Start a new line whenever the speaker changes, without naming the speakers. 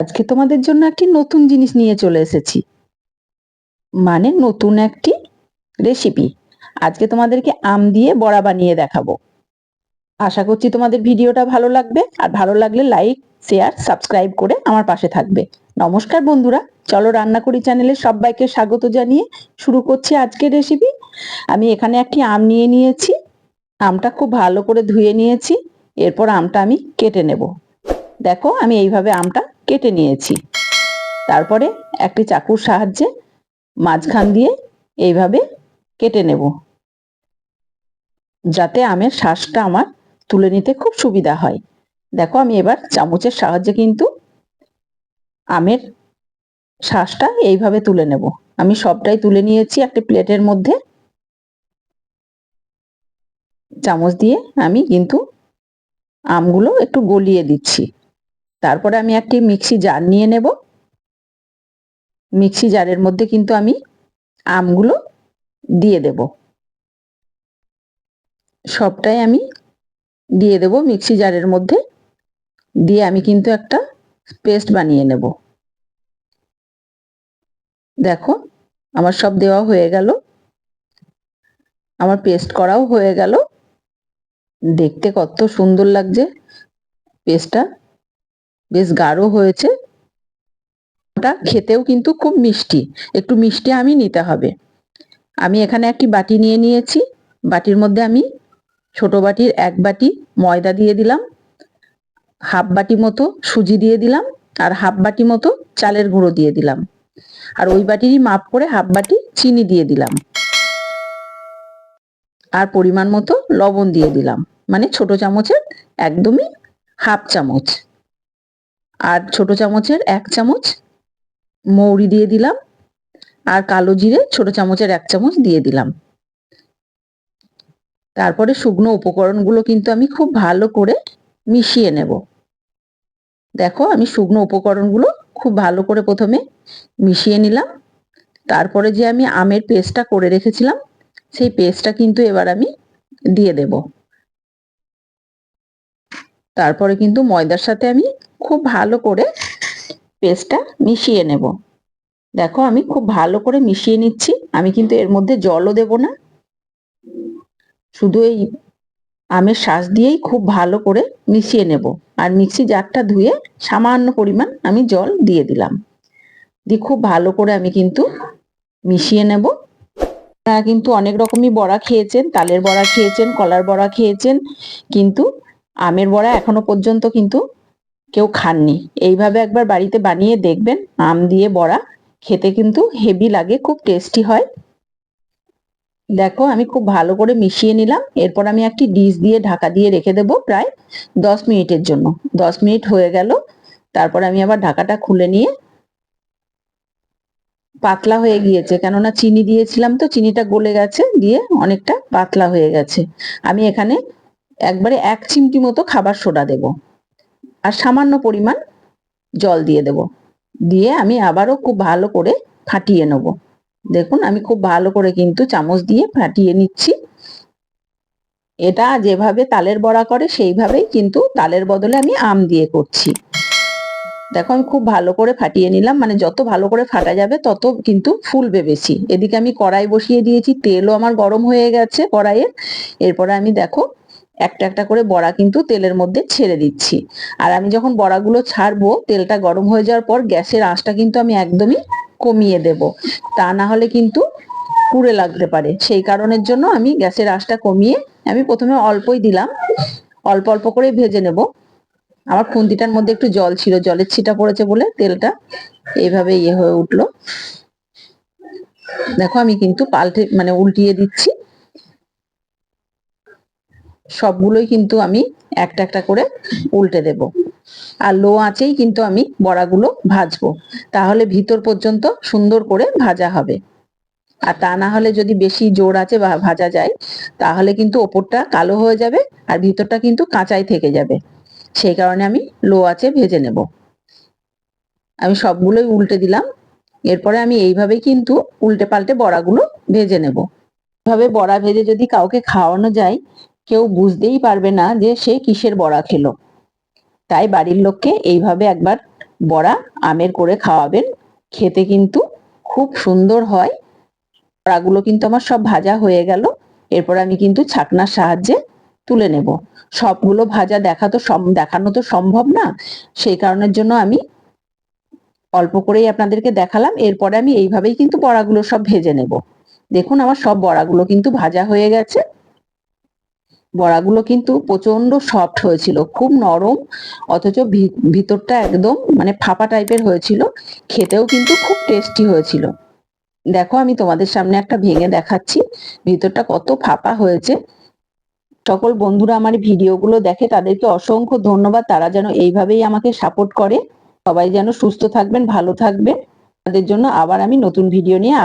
আজকে তোমাদের জন্য একটি নতুন জিনিস নিয়ে চলে এসেছি। মানে নতুন একটি রেসিপি আজকে তোমাদেরকে আম দিয়ে বড়া বানিয়ে দেখাবো। আশা করছি তোমাদের ভিডিওটা ভালো লাগবে। আর ভালো লাগলে লাইক শেয়ার সাবস্ক্রাইব করে আমার পাশে থাকবে। নমস্কার বন্ধুরা। চলো রান্না করি চ্যানেলে সবাইকে স্বাগত জানিয়ে শুরু করছি আজকের রেসিপি আমি এখানে একটি আম নিয়ে নিয়েছি। আমটা খুব ভালো করে ধুয়ে নিয়েছি। এরপর আমটা আমি কেটে নেব। দেখো, আমি এইভাবে আমটা কেটে নিয়েছি। তারপরে একটি চাকুর সাহায্যে মাঝখান দিয়ে এইভাবে কেটে নেব। যাতে আমের শ্বাসটা আমার তুলে নিতে খুব সুবিধা হয়। দেখো আমি এবার চামচের সাহায্যে কিন্তু আমের শ্বাসটা এইভাবে তুলে নেব। আমি সবটাই তুলে নিয়েছি একটি প্লেটের মধ্যে। চামচ দিয়ে আমি কিন্তু আমগুলো একটু গলিয়ে দিচ্ছি। তারপরে আমি একটি মিক্সি জার নিয়ে নেব। মিক্সি জারের মধ্যে কিন্তু আমি আমগুলো দিয়ে দেব। সবটাই আমি দিয়ে দেব মিক্সি জারের মধ্যে। দিয়ে আমি কিন্তু একটা পেস্ট বানিয়ে নেব। দেখো, আমার সব দেওয়া হয়ে গেল। আমার পেস্ট করাও হয়ে গেল। দেখতে কত সুন্দর লাগছে পেস্টটা। বেশ গাঢ় হয়েছে। ওটা খেতেও কিন্তু খুব মিষ্টি। একটু মিষ্টি আমি নিতে হবে। আমি এখানে একটি বাটি নিয়ে নিয়েছি। বাটির মধ্যে আমি ছোট বাটির এক বাটি ময়দা দিয়ে দিলাম। হাফ বাটি মতো সুজি দিয়ে দিলাম আর হাফ বাটি মতো চালের গুঁড়ো দিয়ে দিলাম। আর ওই বাটিরই মাপ করে হাফ বাটি চিনি দিয়ে দিলাম। আর পরিমাণ মতো লবণ দিয়ে দিলাম। মানে ছোট চামচের একদমই হাফ চামচ। আর ছোট চামচের এক চামচ মৌরি দিয়ে দিলাম আর কালো জিরে ছোট চামচের এক চামচ দিয়ে দিলাম। তারপরে শুকনো উপকরণগুলো কিন্তু আমি খুব ভালো করে মিশিয়ে নেব। দেখো আমি শুকনো উপকরণগুলো খুব ভালো করে প্রথমে মিশিয়ে নিলাম। তারপরে যে আমি আমের পেস্টটা করে রেখেছিলাম, সেই পেস্টটা কিন্তু এবার আমি দিয়ে দেব। তারপরে কিন্তু ময়দার সাথে আমি খুব ভালো করে পেস্টটা মিশিয়ে নেব। দেখো আমি খুব ভালো করে মিশিয়ে নিচ্ছি। আমি কিন্তু এর মধ্যে জলও দেব না। শুধু এই আমের শ্বাস দিয়েই খুব ভালো করে মিশিয়ে নেব। আর মিক্সি জারটা ধুয়ে সামান্য পরিমাণ আমি জল দিয়ে দিলাম। দিয়ে খুব ভালো করে আমি কিন্তু মিশিয়ে নেব। কিন্তু অনেক রকমই বড়া খেয়েছেন, তালের বড়া খেয়েছেন, কলার বড়া খেয়েছেন, কিন্তু আমের বড়া এখনও পর্যন্ত কিন্তু কেউ খাননি। এইভাবে একবার বাড়িতে বানিয়ে দেখবেন, আম দিয়ে বড়া। খেতে কিন্তু হেভি লাগে, খুব টেস্টি হয়। দেখো, আমি খুব ভালো করে মিশিয়ে নিলাম। এরপর আমি একটি ডিশ দিয়ে ঢাকা দিয়ে রেখে দেবো প্রায় দশ মিনিটের জন্য। দশ মিনিট হয়ে গেল। তারপর আমি আবার ঢাকাটা খুলে নিয়ে পাতলা হয়ে গিয়েছে। কেননা চিনি দিয়েছিলাম তো, চিনিটা গলে গেছে, দিয়ে অনেকটা পাতলা হয়ে গেছে। আমি এখানে একবারে এক চিমটি মতো খাবার সোডা দেব আর সামান্য পরিমাণ জল দিয়ে দেব। দিয়ে আমি আবারও খুব ভালো করে ফাটিয়ে নেব। দেখুন, আমি খুব ভালো করে কিন্তু চামচ দিয়ে ফাটিয়ে নিচ্ছি। এটা যেভাবে তালের বড়া করে, সেইভাবেই কিন্তু তালের বদলে আমি আম দিয়ে করছি। দেখো, আমি খুব ভালো করে ফাটিয়ে নিলাম। মানে যত ভালো করে ফাটা যাবে, তত কিন্তু ফুলবে বেশি। এদিকে আমি কড়াই বসিয়ে দিয়েছি, তেলও আমার গরম হয়ে গেছে কড়াইয়ের এরপরে আমি দেখো একটা একটা করে বড়া কিন্তু তেলের মধ্যে ছেড়ে দিচ্ছি। আর আমি যখন বড়াগুলো ছাড়বো, তেলটা গরম হয়ে যাওয়ার পর গ্যাসের আঁচটা কিন্তু আমি একদমই কমিয়ে দেব। তা না হলে কিন্তু পুড়ে লাগতে পারে। সেই কারণের জন্য আমি গ্যাসের আঁচটা কমিয়ে আমি প্রথমে অল্পই দিলাম। অল্প অল্প করে ভেজে নেব। আমার খুন্তিটার মধ্যে একটু জল ছিল, জলের ছিটা পড়েছে বলে তেলটা এইভাবে ইয়ে হয়ে উঠল। দেখো আমি কিন্তু পাল্টে মানে উল্টিয়ে দিচ্ছি। সবগুলোই কিন্তু আমি একটা একটা করে উল্টে দেব। আর লো আঁচেই কিন্তু আমি বড়াগুলো ভাজবো। তাহলে ভিতর পর্যন্ত সুন্দর করে ভাজা হবে। আর তা না হলে যদি বেশি জোর আছে বা ভাজা যায়, তাহলে কিন্তু ওপরটা কালো হয়ে যাবে আর ভিতরটা কিন্তু কাঁচাই থেকে যাবে। সেই কারণে আমি লো আছে ভেজে নেব। আমি সবগুলোই উল্টে দিলাম। এরপরে আমি এইভাবেই কিন্তু উল্টে পাল্টে বড়াগুলো ভেজে নেব। এভাবে বড়া ভেজে যদি কাউকে খাওয়ানো যায় কেউ বুঝতেই পারবে না যে সে কিসের বড়া খেলো। তাই বাড়ির লোককে এইভাবে একবার বড়া আমের করে খাওয়াবেন। খেতে কিন্তু খুব সুন্দর হয়। বড়াগুলো কিন্তু আমার সব ভাজা হয়ে গেল। এরপর আমি কিন্তু ছাকনার সাহায্যে তুলে নেব। সবগুলো ভাজা দেখা তো দেখানো তো সম্ভব না। সেই কারণের জন্য আমি অল্প করেই আপনাদেরকে দেখালাম। এরপরে আমি এইভাবেই কিন্তু বড়াগুলো সব ভেজে নেব। দেখুন আমার সব বড়াগুলো কিন্তু ভাজা হয়ে গেছে। বড়াগুলো কিন্তু প্রচণ্ড সফট হয়েছিল, খুব নরম, অথচ ভিতরটা একদম মানে ফাঁপা টাইপের হয়েছিল, খেতেও কিন্তু খুব টেস্টি হয়েছিল। দেখো আমি তোমাদের সামনে একটা ভেঙে দেখাচ্ছি, ভিতরটা কত ফাঁপা হয়েছে। সকল বন্ধুরা আমার ভিডিওগুলো দেখে তাদেরকে অসংখ্য ধন্যবাদ, তারা যেন এইভাবেই আমাকে সাপোর্ট করে। সবাই যেন সুস্থ থাকবেন, ভালো থাকবেন। তাদের জন্য আবার আমি নতুন ভিডিও নিয়ে